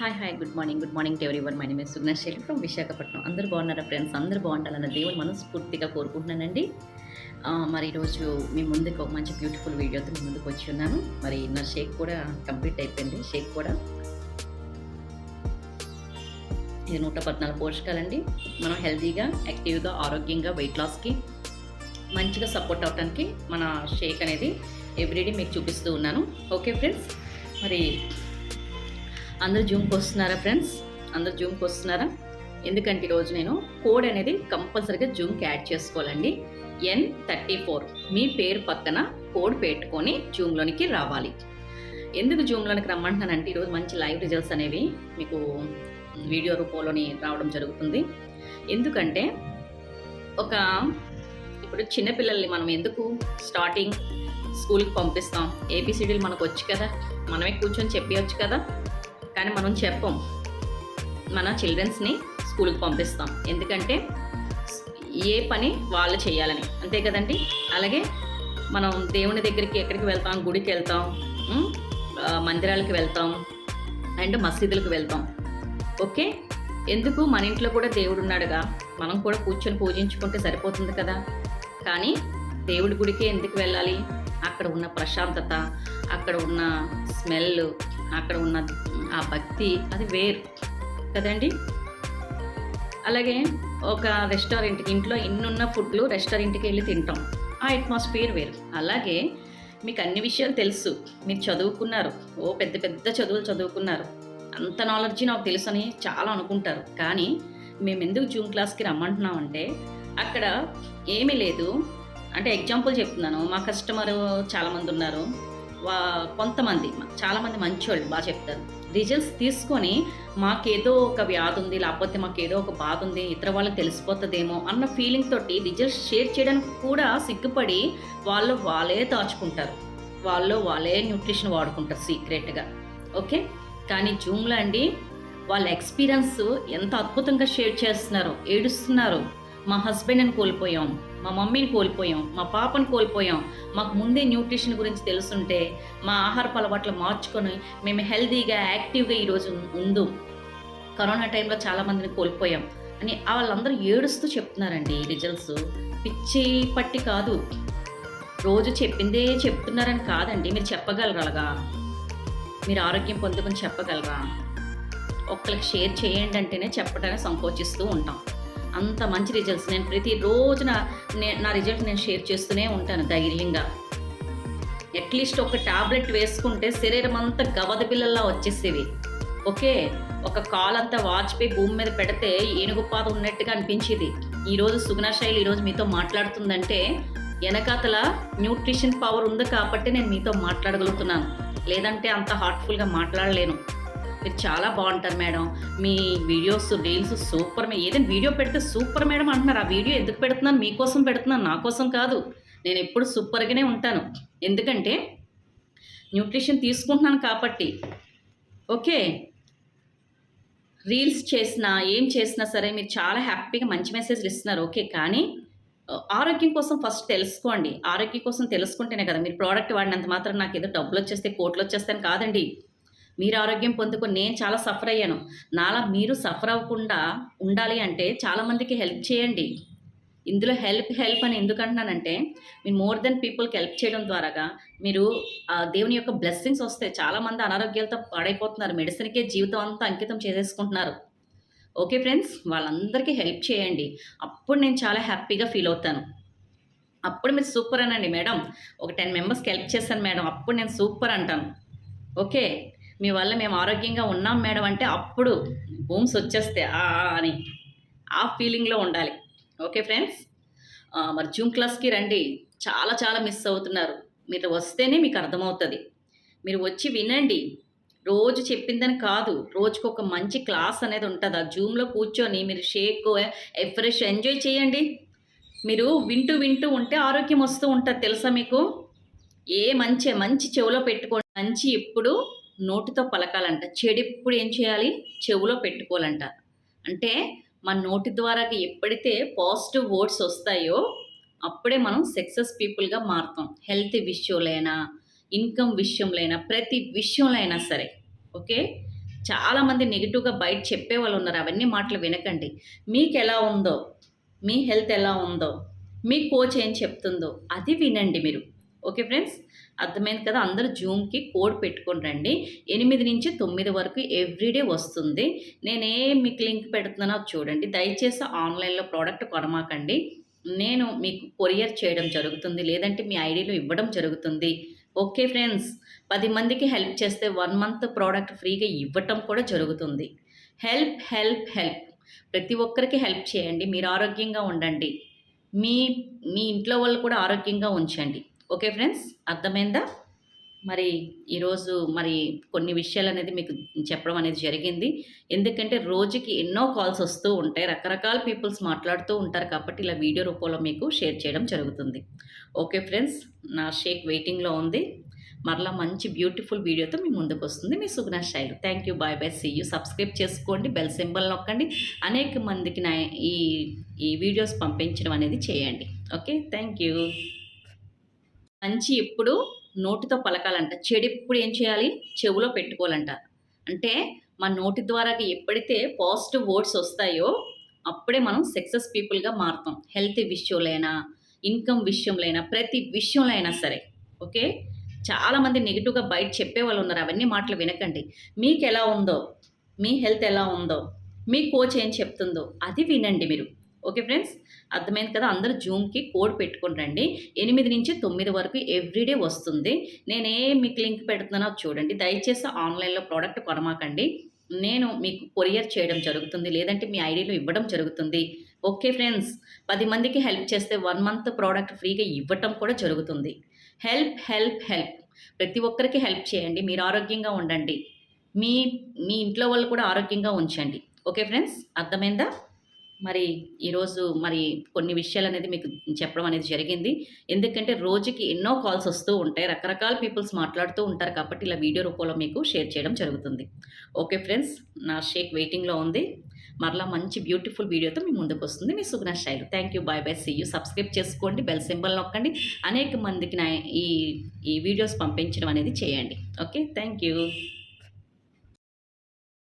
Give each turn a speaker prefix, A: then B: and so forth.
A: Hi hi good morning good morning to one my name Sugna Shetty from Visakhapatnam అందరూ బాగున్నారా friends అందరూ బాగుంటారన్న దేవుని మనస్ఫూర్తిగా కోరుకుంటున్నానండి. మరి ఈరోజు మీ ముందుకు ఒక మంచి బ్యూటిఫుల్ వీడియోతో మీ ముందుకు వచ్చి ఉన్నాను. మరి నా షేక్ కూడా కంప్లీట్ అయిపోయింది. షేక్ కూడా. ఇది నూట పద్నాలుగు పోషకాలండి. మనం హెల్తీగా యాక్టివ్గా ఆరోగ్యంగా వెయిట్ లాస్కి మంచిగా సపోర్ట్ అవడానికి మన షేక్ అనేది ఎవ్రీడే మీకు చూపిస్తూ ఉన్నాను. ఓకే ఫ్రెండ్స్ మరి అందరూ జూమ్కి వస్తున్నారా ఫ్రెండ్స్? అందరూ జూమ్కి వస్తున్నారా? ఎందుకంటే ఈరోజు నేను కోడ్ అనేది కంపల్సరీగా జూమ్కి యాడ్ చేసుకోవాలండి. ఎన్ థర్టీ ఫోర్ మీ పేరు పక్కన కోడ్ పెట్టుకొని జూమ్లోనికి రావాలి. ఎందుకు జూమ్లోనికి రమ్మంటున్నానంటే ఈరోజు మంచి లైవ్ రిజల్ట్స్ అనేవి మీకు వీడియో రూపంలోని రావడం జరుగుతుంది. ఎందుకంటే ఒక ఇప్పుడు చిన్నపిల్లల్ని మనం ఎందుకు స్టార్టింగ్ స్కూల్కి పంపిస్తాం? ఏబిసిడీలు మనకు వచ్చు కదా? మనమే కూర్చొని చెప్పవచ్చు కదా? కానీ మనం చెప్పం. మన చిల్డ్రన్స్ని స్కూల్కి పంపిస్తాం. ఎందుకంటే ఏ పని వాళ్ళు చేయాలని. అంతే కదండి? అలాగే మనం దేవుని దగ్గరికి ఎక్కడికి వెళ్తాం? గుడికి వెళ్తాం. మందిరాలకు వెళ్తాం. అండ్ మసీదులకు వెళ్తాం. ఓకే? ఎందుకు? మన ఇంట్లో కూడా దేవుడు ఉన్నాడుగా. మనం కూడా కూర్చొని పూజించుకుంటే సరిపోతుంది కదా? కానీ దేవుడి గుడికి ఎందుకు వెళ్ళాలి? అక్కడ ఉన్న ప్రశాంతత అక్కడ ఉన్న స్మెల్ అక్కడ ఉన్న ఆ భక్తి అది వేరు. కదండి? అలాగే ఒక రెస్టారెంట్ ఇంట్లో ఇన్నున్న ఫుడ్లు రెస్టారెంట్కి వెళ్ళి తింటాం. ఆ అట్మాస్ఫియర్ వేరు. అలాగే మీకు అన్ని విషయాలు తెలుసు. మీరు చదువుకున్నారు. ఓ పెద్ద పెద్ద చదువులు చదువుకున్నారు. అంత నాలెడ్జ్ నాకు తెలుసు అని చాలా అనుకుంటారు. కానీ మేము ఎందుకు జూమ్ క్లాస్కి రమ్మంటున్నామంటే అక్కడ ఏమీ లేదు. అంటే ఎగ్జాంపుల్ చెప్తున్నాను. మా కస్టమర్ చాలామంది ఉన్నారు. వా కొంతమంది చాలామంది మంచివాళ్ళు బాగా చెప్తారు. రిజల్ట్స్ తీసుకొని మాకేదో ఒక వ్యాధి ఉంది లేకపోతే మాకేదో ఒక బాధ ఉంది ఇతర వాళ్ళకి తెలిసిపోతుందేమో అన్న ఫీలింగ్ తోటి రిజల్ట్స్ షేర్ చేయడానికి కూడా సిగ్గుపడి వాళ్ళు వాళ్ళే దాచుకుంటారు. వాళ్ళు వాళ్ళే న్యూట్రిషన్ వాడుకుంటారు సీక్రెట్గా ఓకే? కానీ జూమ్లో అండి వాళ్ళ ఎక్స్పీరియన్స్ ఎంత అద్భుతంగా షేర్ చేస్తున్నారు ఏడుస్తున్నారు. మా హస్బెండ్ని కోల్పోయాం. మా మమ్మీని కోల్పోయాం మా పాపను కోల్పోయాం. మాకు ముందే న్యూట్రిషన్ గురించి తెలుసుంటే మా ఆహారపు అలవాట్లు మార్చుకొని మేము హెల్తీగా యాక్టివ్గా ఈరోజు ఉందు కరోనా టైంలో చాలామందిని కోల్పోయాం. అని వాళ్ళందరూ ఏడుస్తూ చెప్తున్నారండి రిజల్ట్స్. పిచ్చి పట్టి కాదు. రోజు చెప్పిందే చెప్తున్నారని కాదండి. మీరు చెప్పగలరు మీరు ఆరోగ్యం పొందుకొని చెప్పగలరా ఒక్కరికి షేర్ చేయండి అంటేనే చెప్పడానికి సంకోచిస్తూ ఉంటాం. అంత మంచి రిజల్ట్స్ నేను ప్రతి రోజున నా రిజల్ట్ నేను షేర్ చేస్తూనే ఉంటాను ధైర్యంగా. అట్లీస్ట్ ఒక టాబ్లెట్ వేసుకుంటే శరీరం అంతా గవద పిల్లల్లా వచ్చేసేవి. ఓకే? ఒక కాల్ అంతా వాజ్పేయి భూమి మీద పెడితే ఏనుగుపాద ఉన్నట్టుగా అనిపించేది. ఈరోజు సుగుణ శైలి ఈరోజు మీతో మాట్లాడుతుందంటే వెనకాతల న్యూట్రిషన్ పవర్ ఉంది కాబట్టి నేను మీతో మాట్లాడగలుగుతున్నాను. లేదంటే అంత హార్ట్ఫుల్గా మాట్లాడలేను. మీరు చాలా బాగుంటారు మేడం. మీ వీడియోస్ రీల్స్ సూపర్ మే- ఏదైనా వీడియో పెడితే సూపర్ మేడం అంటున్నారు. ఆ వీడియో ఎందుకు పెడుతున్నాను? మీకోసం పెడుతున్నాను. నా కోసం కాదు. నేను ఎప్పుడు సూపర్గానే ఉంటాను. ఎందుకంటే న్యూట్రిషన్ తీసుకుంటున్నాను కాబట్టి. ఓకే? రీల్స్ చేసినా ఏం చేసినా సరే మీరు చాలా హ్యాపీగా మంచి మెసేజ్లు ఇస్తున్నారు. ఓకే? కానీ ఆరోగ్యం కోసం ఫస్ట్ తెలుసుకోండి. ఆరోగ్యం కోసం తెలుసుకుంటేనే కదా మీరు ప్రోడక్ట్ వాడినంత మాత్రం నాకు ఏదో డబ్బులు వచ్చేస్తే కోట్లు వచ్చేస్తాను కాదండి. మీరు ఆరోగ్యం పొందుకొని నేను చాలా సఫర్ అయ్యాను. నాలా మీరు సఫర్ అవ్వకుండా ఉండాలి అంటే చాలామందికి హెల్ప్ చేయండి. ఇందులో హెల్ప్ హెల్ప్ అని ఎందుకు అంటున్నానంటే మీరు మోర్ దెన్ పీపుల్కి హెల్ప్ చేయడం ద్వారాగా మీరు ఆ దేవుని యొక్క బ్లెస్సింగ్స్ వస్తాయి చాలామంది అనారోగ్యాలతో పాడైపోతున్నారు. మెడిసిన్కే జీవితం అంతా అంకితం చేసేసుకుంటున్నారు. ఓకే ఫ్రెండ్స్ వాళ్ళందరికీ హెల్ప్ చేయండి. అప్పుడు నేను చాలా హ్యాపీగా ఫీల్ అవుతాను. అప్పుడు మీరు సూపర్ అనండి మేడం ఒక టెన్ మెంబర్స్కి హెల్ప్ చేశాను మేడం అప్పుడు నేను సూపర్ అంటాను. ఓకే మీ వల్ల మేము ఆరోగ్యంగా ఉన్నాం మేడం అంటే అప్పుడు బూమ్స్ వచ్చేస్తే ఆ అని ఆ ఫీలింగ్లో ఉండాలి. ఓకే ఫ్రెండ్స్ మరి జూమ్ క్లాస్కి రండి. చాలా చాలా మిస్ అవుతున్నారు. మీరు వస్తేనే మీకు అర్థమవుతుంది. మీరు వచ్చి వినండి. రోజు చెప్పిందని కాదు. రోజుకు ఒక మంచి క్లాస్ అనేది ఉంటుంది. ఆ జూమ్లో కూర్చొని మీరు షేక్ ఫ్రెష్ ఎంజాయ్ చేయండి. మీరు వింటూ వింటూ ఉంటే ఆరోగ్యం వస్తూ ఉంటుంది. తెలుసా మీకు? ఏ మంచి మంచి చెవులో పెట్టుకోండి. మంచి ఎప్పుడు నోటితో పలకాలంట. చెడిప్పుడు ఏం చేయాలి? చెవులో పెట్టుకోవాలంట. అంటే మన నోటి ద్వారా ఎప్పుడైతే పాజిటివ్ వర్డ్స్ వస్తాయో అప్పుడే మనం సక్సెస్ పీపుల్గా మారుతాం. హెల్త్ విషయంలో అయినా ఇన్కమ్ విషయంలో అయినా ప్రతి విషయంలో అయినా సరే. ఓకే? చాలామంది నెగిటివ్గా బయట చెప్పే వాళ్ళు ఉన్నారు. అవన్నీ మాటలు వినకండి. మీకు ఎలా ఉందో మీ హెల్త్ ఎలా ఉందో మీ కోచ్ ఏం చెప్తుందో అది వినండి మీరు. Okay friends? అర్థమైంది కదా? అందరూ జూమ్కి కోడ్ పెట్టుకొని రండి. ఎనిమిది నుంచి తొమ్మిది వరకు ఎవ్రీడే వస్తుంది. నేను మీకు లింక్ పెడుతున్నానో చూడండి. దయచేసి ఆన్లైన్లో ప్రోడక్ట్ కొనమాకండి. నేను మీకు కొరియర్ చేయడం జరుగుతుంది. లేదంటే మీ ఐడీలో ఇవ్వడం జరుగుతుంది. Okay friends? పది మందికి హెల్ప్ చేస్తే వన్ మంత్ ప్రోడక్ట్ ఫ్రీగా ఇవ్వటం కూడా జరుగుతుంది. Help help help. ప్రతి ఒక్కరికి హెల్ప్ చేయండి. మీరు ఆరోగ్యంగా ఉండండి. మీ మీ ఇంట్లో వాళ్ళు కూడా ఆరోగ్యంగా ఉంచండి. ఓకే ఫ్రెండ్స్ అర్థమైందా? మరి ఈరోజు మరి కొన్ని విషయాలు అనేది మీకు చెప్పడం అనేది జరిగింది. ఎందుకంటే రోజుకి ఎన్నో కాల్స్ వస్తూ ఉంటాయి. రకరకాల పీపుల్స్ మాట్లాడుతూ ఉంటారు కాబట్టి ఇలా వీడియో రూపంలో మీకు షేర్ చేయడం జరుగుతుంది. ఓకే ఫ్రెండ్స్ నా షేక్ వెయిటింగ్లో ఉంది. మరలా మంచి బ్యూటిఫుల్ వీడియోతో మీ ముందుకు వస్తుంది మీ Suguna Sailu. Thank you bye bye see you. Subscribe చేసుకోండి బెల్ సింబల్ నొక్కండి. అనేక మందికి నా ఈ ఈ వీడియోస్ పంపించడం అనేది చేయండి. Okay thank you. మంచి ఎప్పుడు నోటితో పలకాలంట. చెడు ఎప్పుడు ఏం చేయాలి? చెవులో పెట్టుకోవాలంట. అంటే మన నోటి ద్వారా ఎప్పుడైతే పాజిటివ్ వర్డ్స్ వస్తాయో అప్పుడే మనం సక్సెస్ పీపుల్గా మారుతాం. హెల్త్ విషయంలో ఇన్కమ్ విషయంలో ప్రతి విషయంలో అయినా సరే. ఓకే? చాలామంది నెగిటివ్గా బయట చెప్పే వాళ్ళు ఉన్నారు. అవన్నీ మాటలు వినకండి. మీకు ఎలా ఉందో? మీ హెల్త్ ఎలా ఉందో? మీ కోచ్ ఏం చెప్తుందో అది వినండి మీరు. Okay friends? అర్థమైంది కదా? అందరూ జూమ్కి కోడ్ పెట్టుకుని రండి. ఎనిమిది నుంచి తొమ్మిది వరకు ఎవ్రీడే వస్తుంది. నేను మీకు లింక్ పెడుతున్నానో చూడండి. దయచేసి ఆన్లైన్లో ప్రోడక్ట్ కొనమాకండి. నేను మీకు కొరియర్ చేయడం జరుగుతుంది. లేదంటే మీ ఐడీలో ఇవ్వడం జరుగుతుంది. Okay friends? పది మందికి హెల్ప్ చేస్తే వన్ మంత్ ప్రోడక్ట్ ఫ్రీగా ఇవ్వటం కూడా జరుగుతుంది. Help help help. ప్రతి ఒక్కరికి హెల్ప్ చేయండి. మీరు ఆరోగ్యంగా ఉండండి. మీ మీ ఇంట్లో వాళ్ళు కూడా ఆరోగ్యంగా ఉంచండి. Okay friends? అర్థమైందా? మరి ఈరోజు మరి కొన్ని విషయాలు అనేది మీకు చెప్పడం అనేది జరిగింది. ఎందుకంటే రోజుకి ఎన్నో కాల్స్ వస్తూ ఉంటాయి. రకరకాల పీపుల్స్ మాట్లాడుతూ ఉంటారు కాబట్టి ఇలా వీడియో రూపంలో మీకు షేర్ చేయడం జరుగుతుంది. ఓకే ఫ్రెండ్స్ నా షేక్ వెయిటింగ్లో ఉంది. మరలా మంచి బ్యూటిఫుల్ వీడియోతో మీ ముందుకు వస్తుంది మీ Suguna Sailu. Thank you bye bye see you. Subscribe చేసుకోండి బెల్ సింబల్ నొక్కండి. అనేక మందికి నా ఈ ఈ వీడియోస్ పంపించడం అనేది చేయండి. Okay thank you.